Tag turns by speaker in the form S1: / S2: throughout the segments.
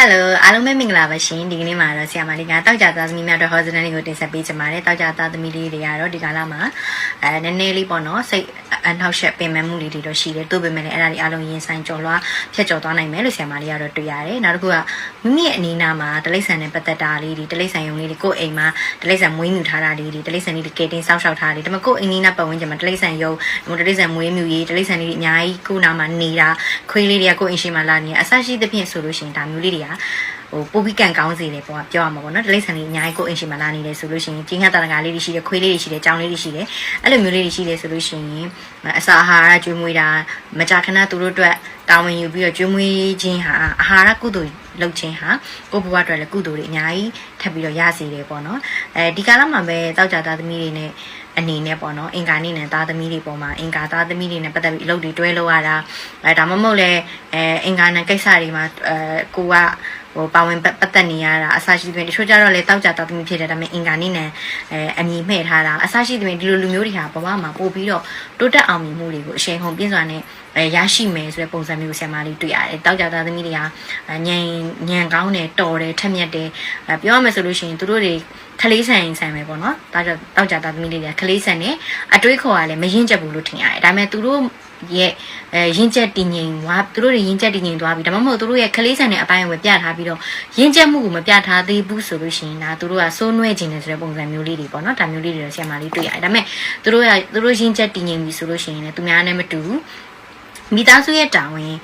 S1: Hello အားလုံးပဲမင်္ဂလာပါရှင်ဒီကနေ့မှာတော့ဆရာမလေးကတောက်ကြသားသမီးများအတွက်ဟောစတန်လေးကိုတင်ဆက်ပေးချင်ပါတယ်တောက်ကြသားသမီးလေးတွေကတော့ဒီကာလမှာအဲနည်းနည်းလေးပေါ့နော်စိတ်အနှောက်အယှက်ပင်ပန်းမှုလေးတွေတော့ရှိတယ်တို့ပေမဲ့လည်းအဲ့ဒါတွေအားလုံးရင်ဆိုင်ကြော်လွှားဖြတ်ကျော်သွားနိုင်မယ်လို့ဆရာမလေးကတော့တွေ့ရတယ်နောက်တစ်ခုကမိမိရဲ့အနေအနာမှာတလိษံနဲ့ပတ်သက်တာလေးတွေတလိษံယုံလေးတွေကိုယ့်အိမ်မှာတလိษံမွေးမြူထားတာလေးတွေတလိษံလေးတွေကဲတင်စောက်ရှောက်ထားတာလေးဒါပေမဲ့ကိုယ့်အိမ်နီးနားပတ်ဝန်းကျင်မှာတလိษံယုံဟိုတလိษံမွေးမြူရေးတလိษံလေးတွေအများကြီးကိုယ့်နာမှာနေတာခွေးလေးတွေကကိုယ့်အိမ်ရှိမှာလာနေအဆရှိသဖြင့်ဆိုလို့ရှိရင်ဒါမျိုးလေးတွေက ဟိုပိုပြီးကန်ကောင်းစေတယ်ပေါ့ပြောရမှာပေါ့နော်ဒလိဆန်လေးအများကြီးကိုအင်ရှင်မလာနေတယ်ဆိုလို့ရှိရင်ကြီးငှက်တရံကားလေးတွေရှိတယ်ခွေးလေးတွေရှိတယ်ကြောင်လေးတွေရှိတယ်အဲ့လိုမျိုးလေးတွေရှိတယ်ဆိုလို့ရှိရင်အစာအာဟာရကျွေးမွေးတာမကြာခဏသူတို့အတွက်တာဝန်ယူပြီးတော့ကျွေးမွေးခြင်းဟာအာဟာရကုသိုလ်လုပ်ခြင်းဟာကိုယ့်ဘဝအတွက်လည်းကုသိုလ်တွေအများကြီးထပ်ပြီးတော့ရစေတယ်ပေါ့နော်အဲဒီကာလမှာပဲတောက်ကြသားသမီးတွေနဲ့ အနေနဲ့ပေါ့နော်အင်္ဂါနေ့နဲ့သားသမီးတွေပေါ်မှာအင်္ဂါသားသမီးတွေနဲ့ပတ်သက်ပြီးအလုပ်တွေတွဲလုပ်ရတာအဲဒါမှမဟုတ်လဲအဲအင်္ဂါနဲ့ကိစ္စတွေမှာအဲကိုကဟိုပါဝင်ပတ်သက်နေရတာအဆရှိသဖြင့်တချို့ကြတော့လေတောက်ကြတောက်သမီးဖြစ်တယ်ဒါပေမဲ့အင်္ဂါနေ့နဲ့အဲအမြင်မှဲ့ထားတာအဆရှိသဖြင့်ဒီလိုလူမျိုးတွေဟာဘဝမှာပို့ပြီးတော့တိုးတက်အောင်မြင်မှုတွေကိုအရှိန်ဟုန်ပြင်းစွာနဲ့အဲရရှိမယ်ဆိုတဲ့ပုံစံမျိုးဆရာမလေးတွေ့ရတယ်တောက်ကြသားသမီးတွေကညံညံကောင်းတယ်တော်တယ်ထက်မြက်တယ်အဲပြောရမယ်ဆိုလို့ရှိရင်သူတို့တွေ ခလေးဆန်ဆန်ပဲပေါ့နော်တောက်ကြတောက်ကြသားသမီးတွေကခလေးဆန်နဲ့အတွေးခေါ်ကလည်းမရင်ကျက်ဘူးလို့ထင်ရတယ်ဒါပေမဲ့သူတို့ရဲ့အဲရင်ကျက်တည်ငြိမ်သွားသူတို့တွေရင်ကျက်တည်ငြိမ်သွားပြီဒါမှမဟုတ်သူတို့ရဲ့ခလေးဆန်တဲ့အပိုင်းကိုပဲပြထားပြီးတော့ရင်ကျက်မှုကိုမပြထားသေးဘူးဆိုလို့ရှိရင်ဒါသူတို့ကစိုးနွဲခြင်းနဲ့ဆိုတဲ့ပုံစံမျိုးလေးတွေပေါ့နော်ဒါမျိုးလေးတွေတော့ဆရာမလေးတွေ့ရတယ်ဒါပေမဲ့သူတို့ကသူတို့ရင်ကျက်တည်ငြိမ်ပြီဆိုလို့ရှိရင်လည်းသူများနဲ့မတူဘူးမိသားစုရဲ့တာဝန်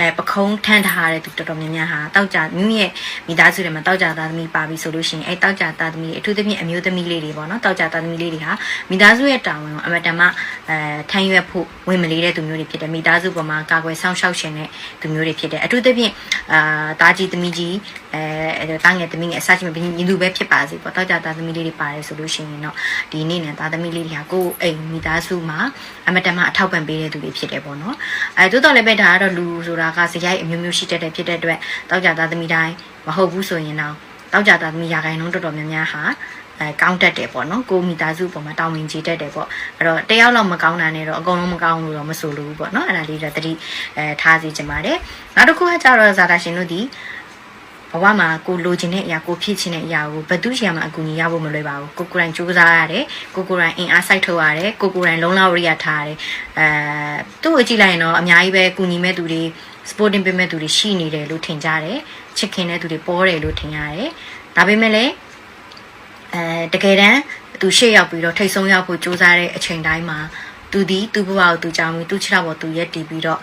S1: အဲပခုံးထမ်းထားတဲ့သူတော်တော်များများဟာတောက်ကြမိမိရဲ့မိသားစုတွေမှာတောက်ကြသားသမီးပါပြီဆိုလို့ရှိရင်အဲတောက်ကြသားသမီးအထူးသဖြင့်အမျိုးသမီးလေးတွေပေါ့နော်တောက်ကြသားသမီးလေးတွေဟာမိသားစုရဲ့တာဝန်ကိုအမတန်မှအဲထမ်းရွက်ဖို့ဝင်မလေးတဲ့သူမျိုးတွေဖြစ်တယ်မိသားစုပေါ်မှာကာကွယ်ဆောင်ရှောက်ရှင်တဲ့သူမျိုးတွေဖြစ်တယ်အထူးသဖြင့်အာတာကြီးသမီးကြီးအဲတာငယ်သမီးငယ်အစရှိမဘင်းလူပဲဖြစ်ပါစေပေါ့တောက်ကြသားသမီးလေးတွေပါတယ်ဆိုလို့ရှိရင်တော့ဒီနေ့နဲ့သားသမီးလေးတွေဟာကိုယ်အိမ်မိသားစုမှာအမတန်မှအထောက်ပံ့ပေးတဲ့သူတွေဖြစ်တယ်ပေါ့နော်အဲတိုးတော်လည်းပဲဒါကတော့လူဆိုတာကစရိုက်အမျိုးမျိုးရှိတတ်တဲ့ဖြစ်တဲ့အတွက်တောက်ကြသားသမီးတိုင်းမဟုတ်ဘူးဆိုရင်တော့တောက်ကြသားသမီးရာခိုင်နှုန်းတော်တော်များများဟာအဲကောင်းတတ်တယ်ပေါ့နော်ကိုမိသားစုပေါ်မှာတောင်းဝင်ကြည့်တတ်တယ်ပေါ့အဲ့တော့တယောက်လောက်မကောင်းတာနဲ့တော့အကုန်လုံးမကောင်းလို့တော့မဆိုလို့ဘူးပေါ့နော်အဲ့ဒါလေးတော့တတိအဲထားစီချင်ပါတယ်နောက်တစ်ခုကကြတော့ဇာတာရှင်တို့ဒီဘဝမှာကိုလိုချင်တဲ့အရာကိုဖြစ်ချင်တဲ့အရာကိုဘယ်သူရှိမှအကူအညီရဖို့မလွယ်ပါဘူးကိုကိုယ်တိုင်စူးစမ်းရတယ်ကိုကိုယ်တိုင်အင်အားစိုက်ထုတ်ရတယ်ကိုကိုယ်တိုင်လုံလောက်ရိယထားရတယ်အဲသူ့ကိုကြည့်လိုက်ရင်တော့အများကြီးပဲကူညီမဲ့သူတွေ sporting ပေးမဲ့သူတွေရှိနေတယ်လို့ထင်ကြတယ်ချစ်ခင်တဲ့သူတွေပေါ်တယ်လို့ထင်ရတယ်ဒါပေမဲ့လည်းအဲတကယ်တမ်းသူရှေ့ရောက်ပြီးတော့ထိတ်ဆုံးရောက်ဖို့ကြိုးစားတဲ့အချိန်တိုင်းမှာသူဒီသူ့ဘဝကိုသူကြောင်းပြီးသူ့ခြေထောက်ပေါ်သူရက်တည်ပြီးတော့အဲ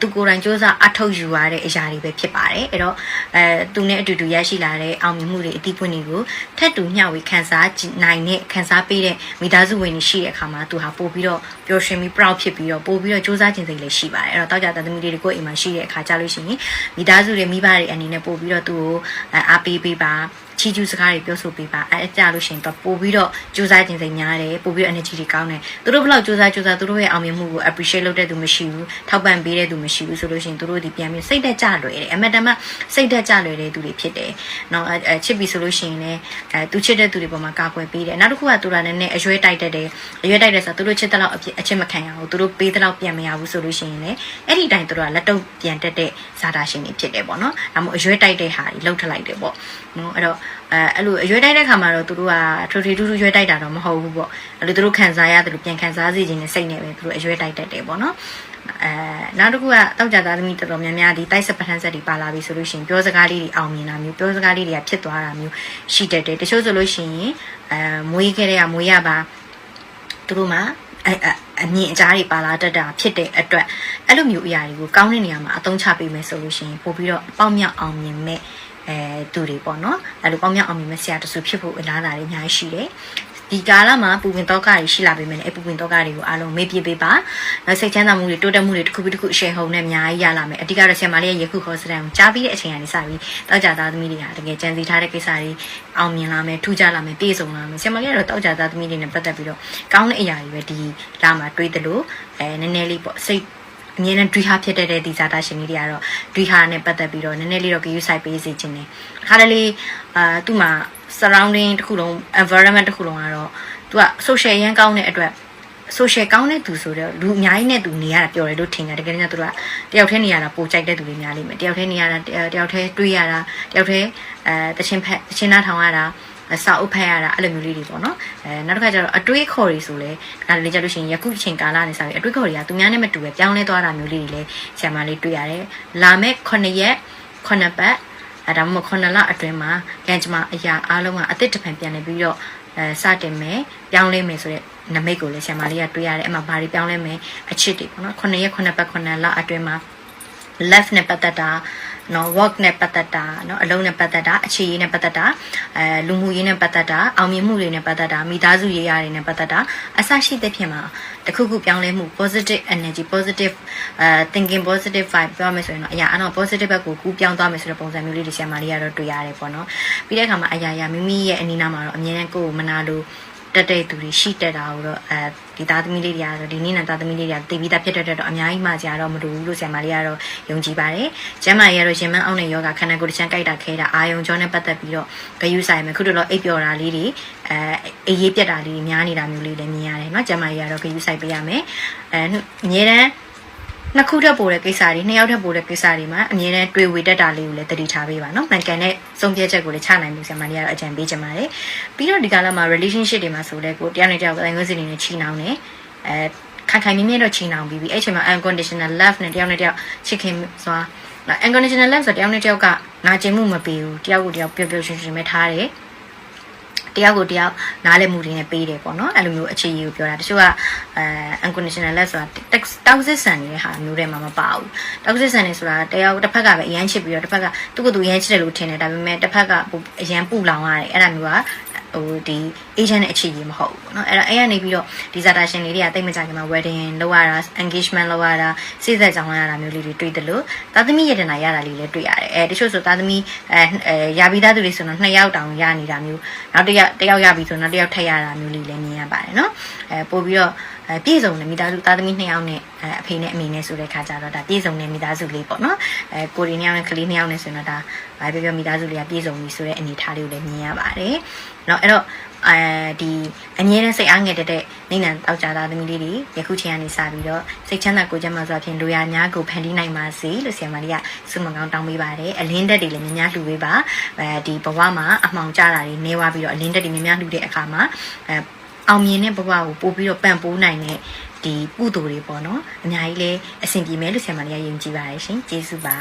S1: သူကိုယ်တိုင်စ조사အထုတ်ယူရတဲ့အရာတွေပဲဖြစ်ပါတယ်အဲ့တော့အဲသူနဲ့အတူတူရရှိလာတဲ့အောင်မြင်မှုတွေအတိပွင့်တွေကိုထက်တူမျှဝေခန်းစားနိုင်တဲ့ခန်းစားပေးတဲ့မိသားစုဝင်တွေရှိတဲ့အခါမှာသူဟာပို့ပြီးတော့ပျော်ရွှင်ပြီး proud ဖြစ်ပြီးတော့ပို့ပြီးတော့စ조사ခြင်းစိတ်လည်းရှိပါတယ်အဲ့တော့တောက်ကြတဲ့သမီးလေးတွေကိုအိမ်မှာရှိတဲ့အခါကြလို့ရှိရင်မိသားစုတွေမိဘတွေအနေနဲ့ပို့ပြီးတော့သူ့ကိုအားပေးပေးပါ ချီကျူးစကားတွေပြောဆိုပေးပါအဲကြလို့ရှိရင်တော့ပို့ပြီးတော့စူးစမ်းခြင်းစိတ်များတယ်ပို့ပြီးတော့ energy တွေကောင်းတယ်သူတို့ဘလောက်စူးစမ်းစူးစမ်းသူတို့ရဲ့အောင်မြင်မှုကို appreciate လုပ်တဲ့သူမရှိဘူးထောက်ပံ့ပေးတဲ့သူမရှိဘူးဆိုလို့ရှိရင်သူတို့ဒီပြန်ပြီးစိတ်သက်ကြလွယ်တယ်အမတန်မှစိတ်သက်ကြလွယ်တဲ့သူတွေဖြစ်တယ်နော်အဲချစ်ပြီဆိုလို့ရှိရင်လည်းအဲသူချစ်တဲ့သူတွေပေါ်မှာကာကွယ်ပေးတယ်နောက်တစ်ခုကသူကလည်းနည်းအရွယ်တိုက်တတ်တယ်အရွယ်တိုက်တယ်ဆိုတော့သူတို့ချစ်တဲ့လောက်အချစ်မခံရဘူးသူတို့ပေးတဲ့လောက်ပြန်မရဘူးဆိုလို့ရှိရင်လည်းအဲ့ဒီတိုင်းသူတို့ကလက်တော့ပြန်တက်တဲ့ဇာတာရှင်တွေဖြစ်တယ်ပေါ့နော်ဒါမှမဟုတ်အရွယ်တိုက်တဲ့ဟာတွေလှုပ်ထလိုက်တယ်ပေါ့နော်အဲ့တော့အဲအဲ့လိုရွေးတိုက်တဲ့ခါမှာတော့သူတို့ကထူထူထူထူရွေးတိုက်တာတော့မဟုတ်ဘူးပေါ့အဲ့လိုသူတို့ခံစားရတယ်လို့ပြန်ခံစားစေခြင်းနဲ့စိတ်နဲ့ပဲသူတို့အရွေးတိုက်တတ်တယ်ပေါ့နော်အဲနောက်တစ်ခုကတောက်ကြသားသမီးတော်တော်များများဒီတိုက်စပထန်ဆက်တွေပါလာပြီဆိုလို့ရှိရင်ပြောစကားလေးတွေအောင်မြင်တာမျိုးပြောစကားလေးတွေကဖြစ်သွားတာမျိုးရှိတတ်တယ်တချို့ဆိုလို့ရှိရင်အဲမွေးခဲ့တဲ့ကမွေးရပါသူတို့မှာအအမြင်အကြားတွေပါလာတတ်တာဖြစ်တဲ့အတွက်အဲ့လိုမျိုးအရာတွေကိုကောင်းတဲ့နေရာမှာအသုံးချပေးမယ်ဆိုလို့ရှိရင်ပို့ပြီးတော့အပေါက်မြောက်အောင်မြင်မဲ့ အဲသူတွေပေါ့နော်အဲ့လိုပေါင်းမြောက်အောင်မြင်မဲ့ဆရာတဆူဖြစ်ဖို့အလားအလာတွေအများကြီးရှိတယ်ဒီကာလမှာပူပင်တော့ကတွေရှိလာပေမဲ့လည်းအပူပင်တော့ကတွေကိုအားလုံးမေ့ပြပေးပါနောက်စိတ်ချမ်းသာမှုတွေတိုးတက်မှုတွေတစ်ခုပြီးတစ်ခုအရှိန်ဟုန်နဲ့အများကြီးရလာမယ်အဓိကတော့ဆရာမလေးရဲ့ယခုခေါ်စတဲ့ကိုကြားပြီးတဲ့အချိန်ကနေစပြီးတောက်ကြသားသမီးတွေဟာတကယ်ကြံစီထားတဲ့ကိစ္စတွေအောင်မြင်လာမယ်ထူးခြားလာမယ်ပြည့်စုံလာမယ်ဆရာမလေးကတော့တောက်ကြသားသမီးတွေနဲ့ပတ်သက်ပြီးတော့ကောင်းတဲ့အရာတွေပဲဒီလာမှာတွေးသလိုအဲနည်းနည်းလေးပေါ့စိတ် အမြဲတမ်း dream ဖြစ်တဲ့ဒီဇာတာရှင်ကြီးတွေကတော့ dream နဲ့ပတ်သက်ပြီးတော့နည်းနည်းလေးတော့ view site ပေးစီခြင်းတယ်အခါတလေအာသူ့မှာ surrounding တစ်ခုလုံး environment တစ်ခုလုံးကတော့သူက social ရန်ကောင်းတဲ့အတွက် social ကောင်းတဲ့သူဆိုတော့လူအများကြီးနဲ့သူနေရတာပြောတယ်လို့ထင်တယ်တကယ်တမ်းကျသူတို့ကတယောက်တည်းနေရတာပိုကြိုက်တဲ့သူတွေများလိမ့်မယ်တယောက်တည်းနေရတာတယောက်တည်းတွေးရတာတယောက်တည်းအဲတချင်းဖက်တချင်းနားထောင်ရတာ စာအုပ်ဖတ်ရတာအဲ့လိုမျိုးလေးတွေပေါ့နော်အဲနောက်တစ်ခါကျတော့အတွေးခေါ်တွေဆိုလဲဒါလည်းကြလို့ရှိရင်ယခုချိန်ကာလနဲ့စာပြီးအတွေးခေါ်တွေကသူများနဲ့မတူပဲပြောင်းလဲသွားတာမျိုးလေးတွေလည်းဆရာမလေးတွေ့ရတယ်လာမဲ့9ရက်9ပတ်အဲဒါမှမဟုတ်9လအတွင်းမှာကံကြမ္မာအရာအားလုံးကအသစ်တစ်ဖန်ပြန်နေပြီးတော့အဲစတင်မယ်ပြောင်းလဲမယ်ဆိုတဲ့နမိတ်ကိုလည်းဆရာမလေးကတွေ့ရတယ်အမှဘာတွေပြောင်းလဲမယ်အချစ်တွေပေါ့နော်9ရက်9ပတ်9လအတွင်းမှာ left နဲ့ပတ်သက်တာ နော် work နဲ့ပတ်သက်တာနော်အလုံးနဲ့ပတ်သက်တာအခြေရေးနဲ့ပတ်သက်တာအဲလူမှုရေးနဲ့ပတ်သက်တာအောင်မြင်မှုတွေနဲ့ပတ်သက်တာမိသားစုရေးရာတွေနဲ့ပတ်သက်တာအစရှိတဲ့ဖြစ်မှာတခုခုပြောင်းလဲမှု positive energy positive အဲ thinking positive vibe ပြောမယ်ဆိုရင်တော့အရာအတော့ positive ဘက်ကိုကူးပြောင်းသွားမယ်ဆိုတဲ့ပုံစံမျိုးလေးတွေဆရာမလေးကတော့တွေ့ရတယ်ပေါ့နော်ပြီးတဲ့အခါမှာအရာရာမိမိရဲ့အနီးနားမှာတော့အမြဲတမ်းကိုယ်ကိုမနာလို့ တက်တဲ့သူတွေရှိတက်တာကိုတော့အဲဒီသားသမီးလေးတွေကတော့ဒီနေ့နဲ့သားသမီးလေးတွေကတည်ပြီးသားဖြစ်တဲ့အတွက်တော့အများကြီးမှကြာတော့မတူဘူးလို့ဆရာမလေးကတော့ယုံကြည်ပါတယ်။ကျမ်းမာရေးကတော့ရင်မအောင်တဲ့ယောဂခန္ဓာကိုယ်တစ်ချမ်းကြိုက်တာခဲတာအာယုံကြောနဲ့ပတ်သက်ပြီးတော့ဂယုဆိုင်မယ်ခုတော့အိပ်ပျော်တာလေးတွေအဲအေးရေးပြက်တာလေးတွေများနေတာမျိုးလေးလည်းမြင်ရတယ်เนาะကျမ်းမာရေးကတော့ဂယုဆိုင်ပေးရမယ်။အဲအများတန်း နှစ်ခုထပ်ပို့တဲ့ကိစ္စတွေနှစ်ယောက်ထပ်ပို့တဲ့ကိစ္စတွေမှာအမြဲတမ်းတွေ့ဝေတတ်တာလေးကိုလည်းတတိထားပေးပါနော်။မှန်ကန်တဲ့ဆုံးဖြတ်ချက်ကိုလည်းချနိုင်မှုဆရာမလေးကတော့အကြံပေးချင်ပါတယ်။ပြီးတော့ဒီကလာမှာ relationship တွေမှာဆိုလဲကိုတယောက်နဲ့တယောက်တိုင်းဝစီနေနဲ့ချီနှောင်းနေအဲခိုင်ခိုင်မြဲမြဲတော့ချီနှောင်းပြီးပြီအဲ့ချိန်မှာ unconditional love နဲ့တယောက်နဲ့တယောက်ချစ်ခင်စွာ unconditional love ဆိုတယောက်နဲ့တယောက်ကနာကျင်မှုမပေးဘူးတယောက်ကိုတယောက်ပျော်ပျော်ရွှင်ရွှင်ပဲထားတယ် တယောက်ကိုတယောက်နားလည်မှုတွေနဲ့ပေးတယ်ပေါ့နော်အဲ့လိုမျိုးအခြေအကိုပြောတာတချို့ကအဲ unconditional love ဆိုတာတောက်စစ်ဆန်နေတဲ့ဟာမျိုးတွေမှာမပါဘူးတောက်စစ်ဆန်နေဆိုတာတယောက်တစ်ဖက်ကပဲအရန်ချစ်ပြီးတော့တစ်ဖက်ကသူ့ကိုယ်သူအရန်ချစ်တယ်လို့ထင်တယ်ဒါပေမဲ့တစ်ဖက်ကအရန်ပူလောင်ရတယ်အဲ့ဒါမျိုးက ဟိုဒီ agent နဲ့အခြေကြီးမဟုတ်ဘူးเนาะအဲ့တော့အဲ့ကနေပြီးတော့ဒီ dissertation လေးတွေကတိတ်မကြခင်မှာ wedding လုပ်ရတာ engagement လုပ်ရတာစိတ်သက်ကြောင်းရတာမျိုးလေးတွေတွေ့တယ်လို့သာသမီရတနာရတာလေးလည်းတွေ့ရတယ်အဲတချို့ဆိုသာသမီအဲရပြီးသားသူတွေဆိုတော့နှစ်ယောက်တောင်ရနေတာမျိုးနောက်တစ်ယောက်တစ်ယောက်ရပြီဆိုနောက်တစ်ယောက်ထပ်ရတာမျိုးလေးလည်းမြင်ရပါတယ်เนาะအဲပို့ပြီးတော့ အဲပြည့်စုံတဲ့မိသားစုသားသမီးနှစ်ယောက်နဲ့အဲအဖေနဲ့အမေနဲ့ဆိုတဲ့ခါကျတော့ဒါပြည့်စုံတဲ့မိသားစုလေးပေါ့နော်အဲကိုရီနှစ်ယောက်နဲ့ကလေးနှစ်ယောက်နဲ့ဆိုရင်တော့ဒါဘာပြောပြောမိသားစုလေးကပြည့်စုံပြီဆိုတဲ့အနေအထားလေးကိုလည်းမြင်ရပါတယ်เนาะအဲ့တော့အဲဒီအမြဲတမ်းစိတ်အားငယ်တဲ့နေနံတောက်ကြသားသမီးလေးတွေယခုချိန်ကနေစပြီးတော့စိတ်ချမ်းသာကိုယ်ကျန်းမာစွာဖြင့်လူရများကိုဖန်တီးနိုင်ပါစေလို့ဆရာမလေးကဆုမကောင်းတောင်းပေးပါတယ်အလင်းတက်တွေလည်းများများလှူပေးပါအဲဒီဘဝမှာအမှောင်ကျတာတွေနေဝပြီးတော့အလင်းတက်တွေများများလှူတဲ့အခါမှာအဲ အောင်မြင်တဲ့ဘဝကိုပို့ပြီးတော့ပံ့ပိုးနိုင်တဲ့ဒီကုသိုလ်တွေပေါ့နော်အများကြီးလဲအဆင်ပြေမယ်လို့ဆရာမလေးကယုံကြည်ပါတယ်ရှင်ကျေးဇူးပါ